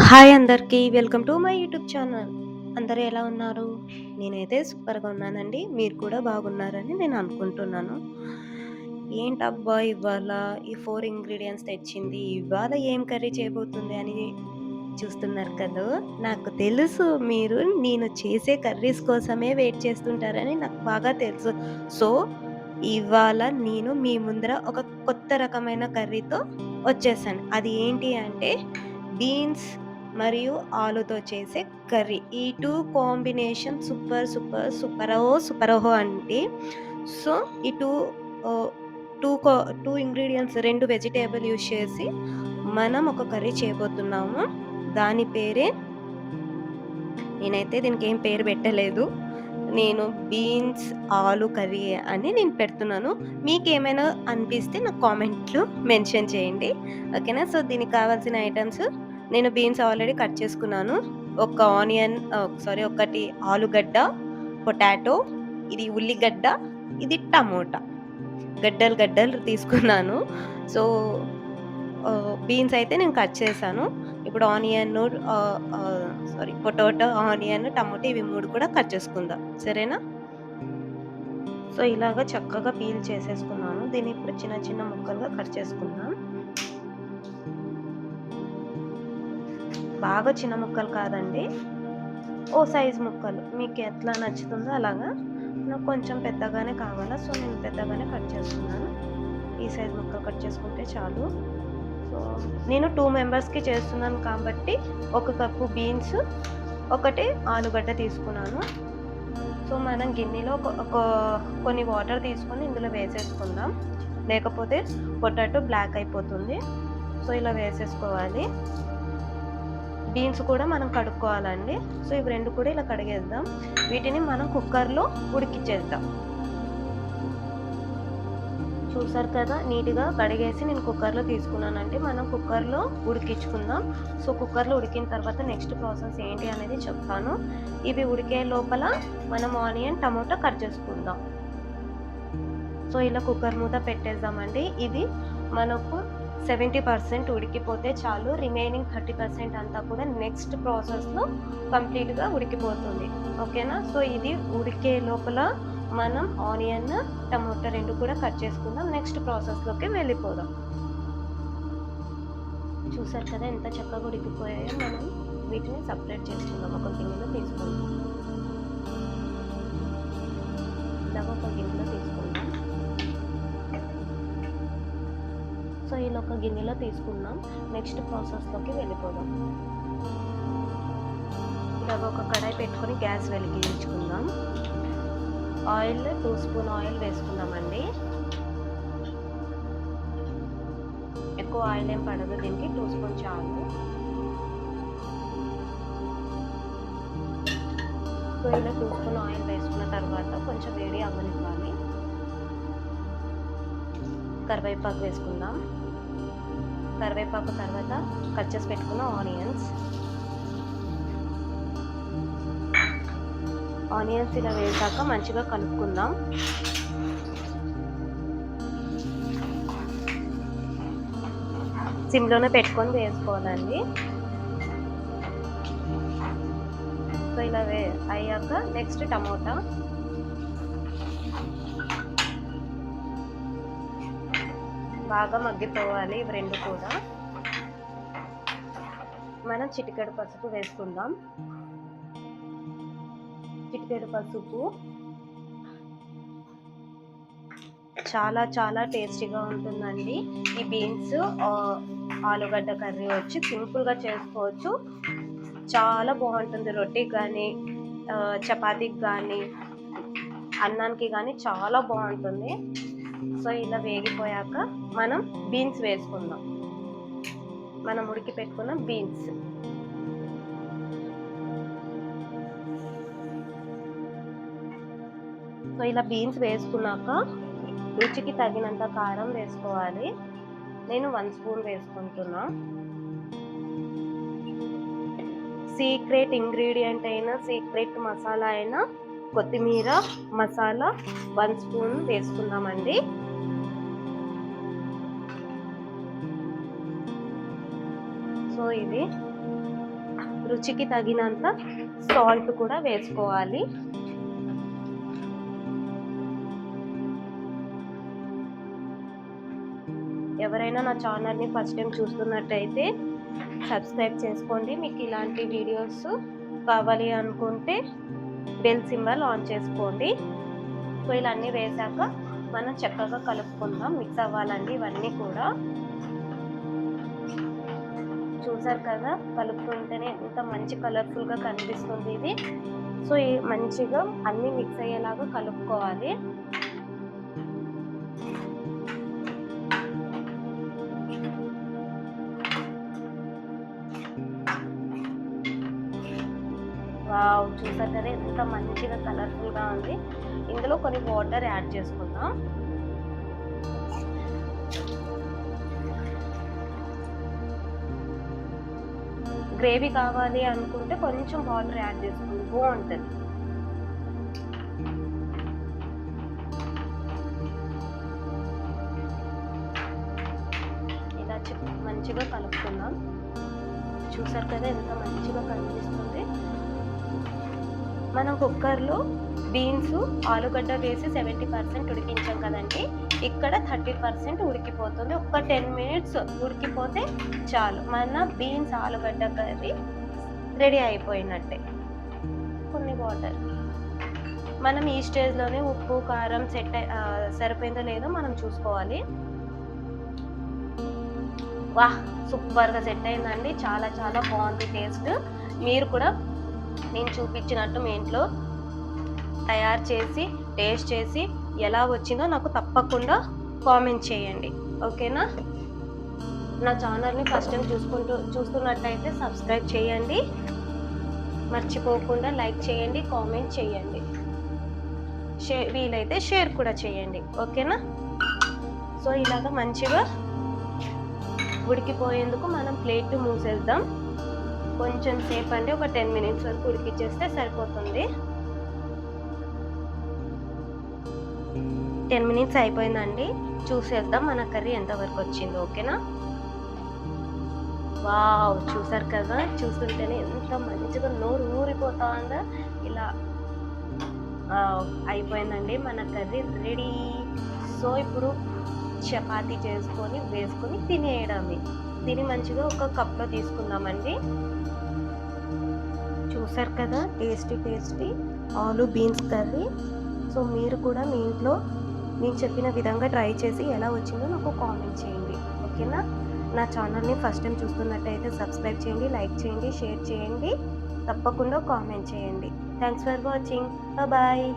Hi అందరికీ welcome to my YouTube channel. అందరూ ఎలా ఉన్నారు? నేనైతే సూపర్గా ఉన్నానండి. మీరు కూడా బాగున్నారని నేను అనుకుంటున్నాను. ఏంటబ్బా ఇవాళ ఈ ఫోర్ ఇంగ్రీడియంట్స్ తెచ్చింది ఇవాళ ఏం కర్రీ చేయబోతుంది అని చూస్తున్నారు కదా? నాకు తెలుసు మీరు నేను చేసే కర్రీస్ కోసమే వెయిట్ చేస్తుంటారని నాకు బాగా తెలుసు. సో ఇవాళ నేను మీ ముందర ఒక కొత్త రకమైన కర్రీతో వచ్చేసాను. అది ఏంటి అంటే బీన్స్ మరియు ఆలుతో చేసే కర్రీ. ఈ టూ కాంబినేషన్ సూపర్ సూపర్ సూపరహో సూపరహో అండి. సో ఈ టూ టూ టూ ఇంగ్రీడియంట్స్ రెండు వెజిటేబుల్ యూజ్ చేసి మనం ఒక కర్రీ చేయబోతున్నాము. దాని పేరే నేనైతే దీనికి ఏం పేరు పెట్టలేదు. నేను బీన్స్ ఆలు కర్రీ అని నేను పెడుతున్నాను. మీకు ఏమైనా అనిపిస్తే నాకు కామెంట్లు మెన్షన్ చేయండి. ఓకేనా? సో దీనికి కావాల్సిన ఐటమ్స్ నేను బీన్స్ ఆల్రెడీ కట్ చేసుకున్నాను. ఒక ఆనియన్ సారీ ఒకటి ఆలుగడ్డ పొటాటో ఇది ఉల్లిగడ్డ ఇది టమోటా. గడ్డలు గడ్డలు తీసుకున్నాను. సో బీన్స్ అయితే నేను కట్ చేశాను. ఇప్పుడు onion sorry potato onion tomato ఇవి మూడు కూడా కట్ చేసుకుందాం. సరేనా? సో ఇలాగ చక్కగా పీల్ చేసేసుకున్నాను. దీన్ని ఇప్పుడు చిన్న చిన్న ముక్కలుగా కట్ చేసుకుందాం. బాగా చిన్న ముక్కలు కాదండి. ఓ సైజ్ ముక్కలు. మీకు ఎట్లా నచ్చుతుందో అలాగా. నాకు కొంచెం పెద్దగానే కావాలా సో నేను పెద్దగానే కట్ చేసుకున్నాను. ఈ సైజ్ ముక్కలు కట్ చేసుకుంటే చాలు. నేను టూ మెంబర్స్కి చేస్తున్నాను కాబట్టి ఒక కప్పు బీన్స్ ఒకటి ఆలుగడ్డ తీసుకున్నాను. సో మనం గిన్నెలో ఒక కొన్ని వాటర్ తీసుకొని ఇందులో వేసేసుకుందాం. లేకపోతే పొటాటో బ్లాక్ అయిపోతుంది. సో ఇలా వేసేసుకోవాలి. బీన్స్ కూడా మనం కడుక్కోవాలండి. సో ఇవి రెండు కూడా ఇలా కడిగేద్దాం. వీటిని మనం కుక్కర్లో ఉడికిచ్చేద్దాం. చూసారు కదా నీట్గా కడిగేసి నేను కుక్కర్లో తీసుకున్నానంటే మనం కుక్కర్లో ఉడికించుకుందాం. సో కుక్కర్లో ఉడికిన తర్వాత నెక్స్ట్ ప్రాసెస్ ఏంటి అనేది చెప్తాను. ఇవి ఉడికే లోపల మనం ఆనియన్ టమోటా కట్ చేసుకుందాం. సో ఇలా కుక్కర్ మూత పెట్టేద్దామండి. ఇది మనకు సెవెంటీ పర్సెంట్ ఉడికిపోతే చాలు. రిమైనింగ్ థర్టీ పర్సెంట్ అంతా కూడా నెక్స్ట్ ప్రాసెస్లో కంప్లీట్గా ఉడికిపోతుంది. ఓకేనా? సో ఇది ఉడికే లోపల మనం ఆనియన్ టమోటా రెండు కూడా కట్ చేసుకుందాం. నెక్స్ట్ ప్రాసెస్లోకి వెళ్ళిపోదాం. చూసారు కదా ఎంత చక్కగా ఉడికిపోయాయో మనం వీటిని సపరేట్ చేసుకుందాం. ఒక గిన్నెలో తీసుకుందాం. ఇలాగ ఒక గిన్నెలో తీసుకుందాం. సో ఇలా ఒక గిన్నెలో తీసుకుందాం. నెక్స్ట్ ప్రాసెస్లోకి వెళ్ళిపోదాం. ఇలాగ ఒక కడాయి పెట్టుకొని గ్యాస్ వెలిగించుకుందాం. ఆయిల్ టూ స్పూన్ ఆయిల్ వేసుకుందామండి. ఎక్కువ ఆయిల్ ఏం పడదు దీనికి టూ స్పూన్ చాలు. సో ఇలా టూ స్పూన్ ఆయిల్ వేసుకున్న తర్వాత కొంచెం వేడి అవ్వనివ్వాలి. కరివేపాకు వేసుకుందాం. కరివేపాకు తర్వాత కట్ చేసి పెట్టుకున్న ఆనియన్స్. ఆనియన్స్ ఇలా వేసాక మంచిగా కలుపుకుందాం. సిమ్లోనే పెట్టుకొని వేసుకోవాలండి. సో ఇలా వే అయ్యాక నెక్స్ట్ టమోటా. బాగా మగ్గిపోవాలి ఇవి రెండు కూడా. మనం చిటికెడు పసుపు వేసుకుందాం. చిటికెడు పసుపు. చాలా చాలా టేస్టీగా ఉంటుందండి. ఈ బీన్స్ ఆలుగడ్డ కర్రీ వచ్చి సింపుల్గా చేసుకోవచ్చు. చాలా బాగుంటుంది రొట్టెకి కానీ చపాతీకి కానీ అన్నానికి కానీ చాలా బాగుంటుంది. సో ఇలా వేగిపోయాక మనం బీన్స్ వేసుకుందాం. మనం ఉడికి పెట్టుకున్న బీన్స్. సో ఇలా బీన్స్ వేసుకున్నాక రుచికి తగినంత కారం వేసుకోవాలి. నేను వన్ స్పూన్ వేసుకుంటున్నా. సీక్రెట్ ఇంగ్రీడియంట్ అయినా సీక్రెట్ మసాలా అయినా కొత్తిమీర మసాలా వన్ స్పూన్ వేసుకుందామండి. సో ఇది రుచికి తగినంత సాల్ట్ కూడా వేసుకోవాలి. ఎవరైనా నా ఛానల్ని ఫస్ట్ టైం చూస్తున్నట్టయితే సబ్స్క్రైబ్ చేసుకోండి. మీకు ఇలాంటి వీడియోస్ కావాలి అనుకుంటే బెల్ సింబల్ ఆన్ చేసుకోండి. సో ఇలా అన్నీ వేసాక మనం చక్కగా కలుపుకుందాం. మిక్స్ అవ్వాలండి ఇవన్నీ కూడా. చూసారు కదా కలుపుకుంటేనే ఇంత మంచి కలర్ఫుల్గా కనిపిస్తుంది ఇది. సో ఈ మంచిగా అన్నీ మిక్స్ అయ్యేలాగా కలుపుకోవాలి. చూసారు కదా ఎంత మంచిగా కలర్ఫుల్గా ఉంది. ఇందులో కొన్ని వాటర్ యాడ్ చేసుకుందాం. గ్రేవీ కావాలి అనుకుంటే కొంచెం వాటర్ యాడ్ చేసుకోండి బాగుంటుంది. ఇలా మంచిగా కలుపుకుందాం. చూసారు కదా ఎంత మంచిగా కనిపిస్తుంది. మనం కుక్కర్లో బీన్స్ ఆలుగడ్డ వేసి సెవెంటీ పర్సెంట్ ఉడికించాం కదండి. ఇక్కడ థర్టీ పర్సెంట్ ఉడికిపోతుంది. ఒక టెన్ మినిట్స్ ఉడికిపోతే చాలు. మన బీన్స్ ఆలుగడ్డ కర్రీ రెడీ అయిపోయినట్టే. కొన్ని వాటర్ మనం ఈ స్టేజ్లోనే ఉప్పు కారం సెట్ సరిపోయిందో లేదో మనం చూసుకోవాలి. వాహ్! సూపర్గా సెట్ అయిందండి. చాలా చాలా బాగుంది టేస్ట్. మీరు కూడా నేను చూపించినట్టు మీ ఇంట్లో తయారు చేసి టేస్ట్ చేసి ఎలా వచ్చిందో నాకు తప్పకుండా కామెంట్ చేయండి. ఓకేనా? నా ఛానల్ని ఫస్ట్ టైం చూసుకుంటూ చూస్తున్నట్టయితే సబ్స్క్రైబ్ చేయండి. మర్చిపోకుండా లైక్ చేయండి కామెంట్ చేయండి. షేర్ వీలైతే షేర్ కూడా చేయండి. ఓకేనా? సో ఇలాగ మంచిగా ఉడికిపోయేందుకు మనం ప్లేట్ మూసేద్దాం. కొంచెం సేపు అండి ఒక టెన్ మినిట్స్ వరకు ఉడికిచ్చేస్తే సరిపోతుంది. టెన్ మినిట్స్ అయిపోయిందండి. చూసేద్దాం మన కర్రీ ఎంతవరకు వచ్చిందో ఓకేనా? వావ్ చూసారు కదా? చూస్తుంటేనే ఎంత మంచిగా నోరు ఊరిపోతా ఉందా ఇలా అయిపోయిందండి మన కర్రీ రెడీ. సో ఇప్పుడు చపాతీ చేసుకొని వేసుకొని తినేయడమే. తిని మంచిగా ఒక కప్లో తీసుకుందామండి. చూసారు కదా? టేస్టీ టేస్టీ ఆలు బీన్స్ కర్రీ. సో మీరు కూడా మీ ఇంట్లో నేను చెప్పిన విధంగా ట్రై చేసి ఎలా వచ్చిందో నాకు కామెంట్ చేయండి. ఓకేనా? నా ఛానల్ని ఫస్ట్ టైం చూస్తున్నట్టయితే సబ్స్క్రైబ్ చేయండి లైక్ చేయండి షేర్ చేయండి. తప్పకుండా కామెంట్ చేయండి. Thanks for watching. బాయ్.